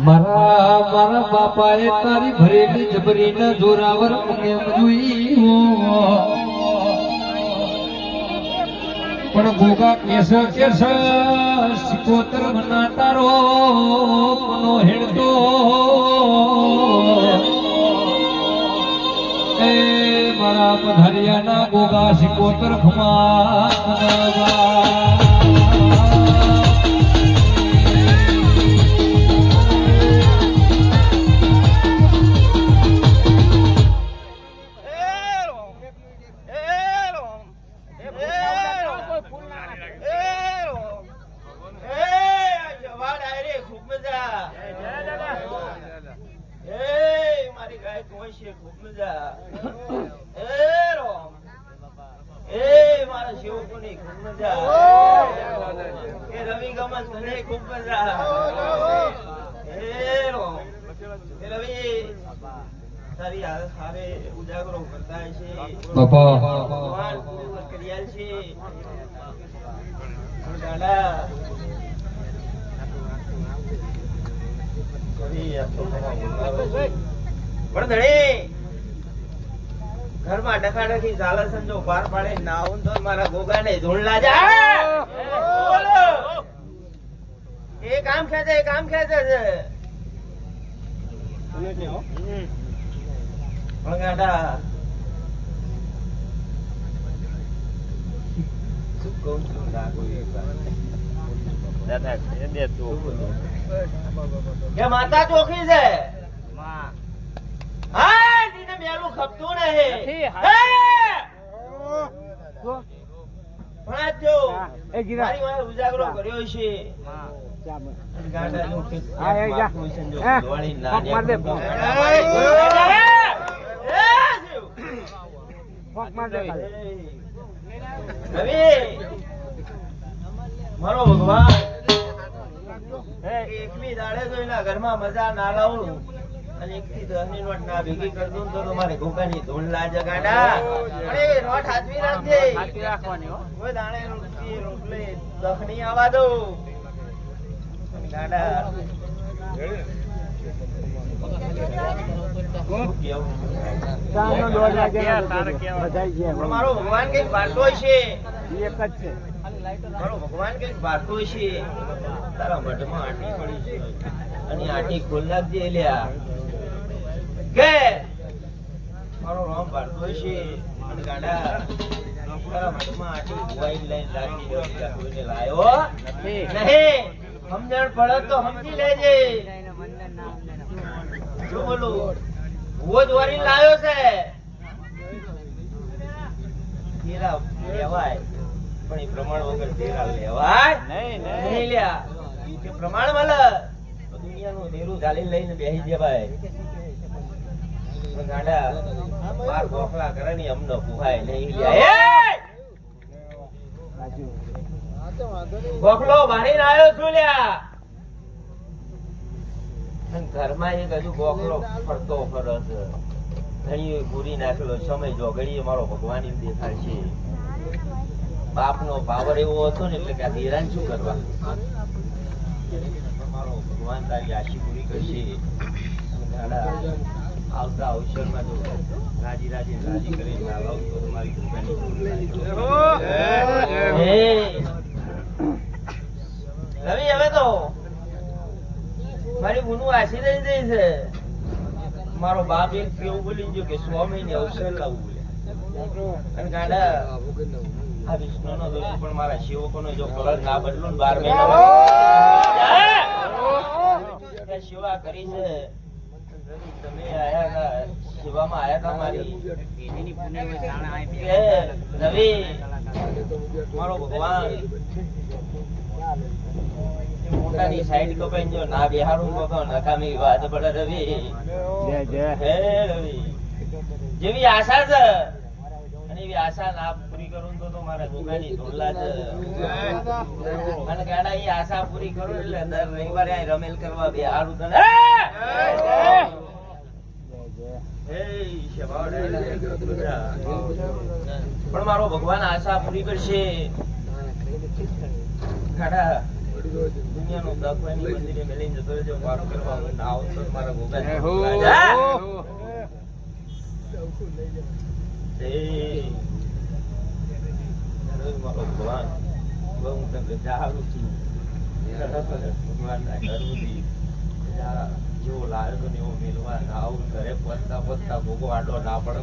મારા મારા બાપાએ તારી ભરેલી જબરીના જોરાવર મને જોઈ. પણ ભોગા કેસ કેસ સિકોતર મના તારો મનો હેડતો એ મારા પધારિયાના ગોગા સિકોતર ખમા રવિ ઉજાગરો કરતા છે ભગવાન પૂર્ણ કર્યા છે ઘરમાં ડખાડખી ઝાલસન જો પાર પાડે નાવું તો મારા ગોગાને ધૂળલા જા બોલો. એ કામ ખેંચે એ કામ ખેંચે છે. હમ. શું કહું છું? રાખો એક દાદા છે બે કે માતા ચોખી છે. હા નીને ખપતું નહીં. મારી ઉજાગરો કર્યો છે. ભગવાન. એકવી દાડે તો એના ઘરમાં મજા ના લાવું. અને એકથી દસની નોટ ના ભેગી કરી દઉં તો તમારે ઘોકાની ધૂળ ના જગાડા. અરે નોટ હાથવી રાખજે હાથી રાખવાની હો. દાણે રોટલી રોટલી દખણી આવા દો ગાડા શું કેવું? ચારનો દોઢ વાગ્યાનો બધાય ગયા. પણ મારો ભગવાન કંઈક વાતો છે એક જ છે. મારો ભગવાન કંઈક વાતો છે તારા મઢમાં આટી પડી છે. અને આટી ખોલ નાખજે લ્યા. કે મારો રામ વાતો છે. અને ગાડા તારા મઢમાં આટી ભુવાઈ લઈને લાગી ગયો કોઈને લાયો? નથી. નહીં. સમજણ પડે તો સમજી લેજે. શું બોલું? ભુવો જ વરીને લાયો છે. તેરા લેવાય પણ એ પ્રમાણ વગર તેરા લેવાય નહીં નહીં. લ્યા. પ્રમાણ મળે દુનિયાનું ઝાલી લઈને બેસી જવાય. ગાંડા બાર ગોખલા કરે ને અમને પુહાય નહીં લ્યા. એ! રાજુ ગોખલો બારીને આવ્યો છું લ્યા. ઘરમાં એક હજુ ગોખલો ફરતો ફરે છે ઘણી પૂરી નાખેલો સમય જો મારો ભગવાન એમ દેખાડશે બાપનો પાવર એવો હતો ને એટલે કે આ ધિરાણ શું કરવા? મારો ભગવાન તારી આશી પૂરી કરશે. આવતા અવસરમાં જો રાજી રાજી રાજી કરીને ના તો તમારી કૃપાની રવિ હવે તો મારી ગુનું આશી રહી છે. મારો બાપ એક કેવું બોલી ગયો કે સો મહિને અવસર લાવવું બોલે અને ગાડા આ વિષ્ણુનો દોષ પણ મારા સેવકોનો જો કલર ના બદલો ને બાર મહિના સેવા કરી છે. તમે આયા હતા સેવામાં આયા હતા મારી? રવિ મારો ભગવાન. મોટાની સાઈડ કપાઈને જો ના બેહારું તો તો નકામી વાત પડે રવિ. જય જય. હે રવિ. જેવી આશા છે અને એવી આશા ના પૂરી કરું તો તો મારા ગોગાની ધોલા છે. અને ગાડા એ આશા પૂરી કરું એટલે દર રવિવારે રમેલ કરવા બે હારું તને હે! હે, શેવાડા. પણ મારો ભગવાન આશા પૂરી કરશે. દુનિયાનો દાખલાની મંદિરે મેલીને જતો રહેજો પાર કરવા તો મારા હો. મારો ભગવાન. તમને જાણું છું. ભગવાનના ઘરમાંથી જા, જેવો લાવ્યો ને એવો મેલવા ના આવું ઘરે પહોંચતા પહોંચતા ભોગો આડો ના પડે.